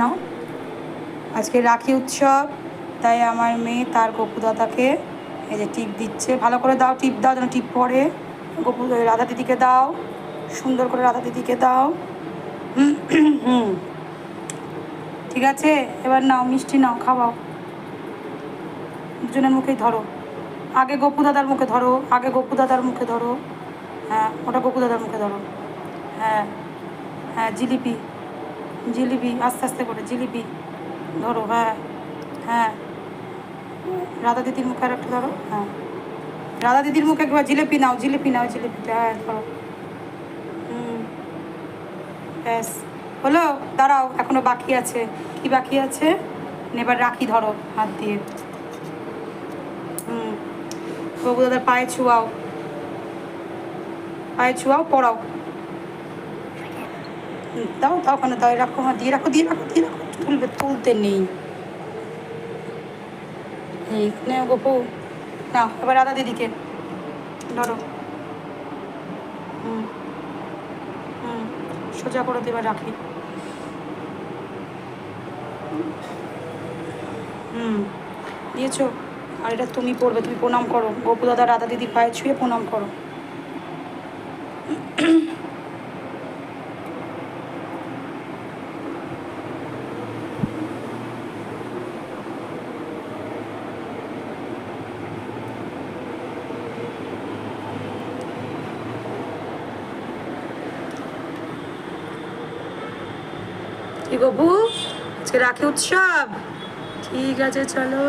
নাও। আজকে রাখি উৎসব, তাই আমার মেয়ে তার গপু দাদাকে এই যে টিপ দিচ্ছে। ভালো করে দাও, টিপ দাও যেন টিপ পড়ে। গপু রাধা দিদিকে দাও, সুন্দর করে রাধা দিদিকে দাও। হুম ঠিক আছে, এবার নাও, মিষ্টি নাও, খাওয়াও। দুজনের মুখেই ধরো। আগে গপু দাদার মুখে ধরো, আগে গপু দাদার মুখে ধরো। হ্যাঁ ওটা গপু দাদার মুখে ধরো। হ্যাঁ হ্যাঁ জিলিপি। জিলিপি, আস্তে আস্তে করে জিলিপি। ধরো হ্যাঁ হ্যাঁ। রাধা দিদির মুখে আর একটা ধরো হ্যাঁ। রাধা দিদির মুখে একবার জিলিপি নাও জিলিপি নাও, জিলিপিটা হ্যাঁ ধরো। হুম। ব্যাস। হলো, দাঁড়াও, এখনও বাকি আছে। কি বাকি আছে? এবার রাখি ধরো, হাত দিয়ে। হুম। বাবু দাদার পায়ে ছুয়াও। পায়ে ছুয়াও, পড়াও। দাও দাও ওখানে, দাও রাখো হ্যাঁ দিয়ে রাখো দিয়ে রাখো দিয়ে রাখো তুলবে, তুলতে নেই। এই নে গপু, না, এবার রাধা দিদিকে, ধরো। হুম হুম, সোজা করে দেবার রাখি। হুম, দিয়েছ? আর এটা তুমি পড়বে, তুমি প্রণাম করো। গপু দাদা, রাধা দিদি পায়ে ছুঁয়ে প্রণাম করো। কি বাবু? আজকে রাখি উৎসব। ঠিক আছে চলো।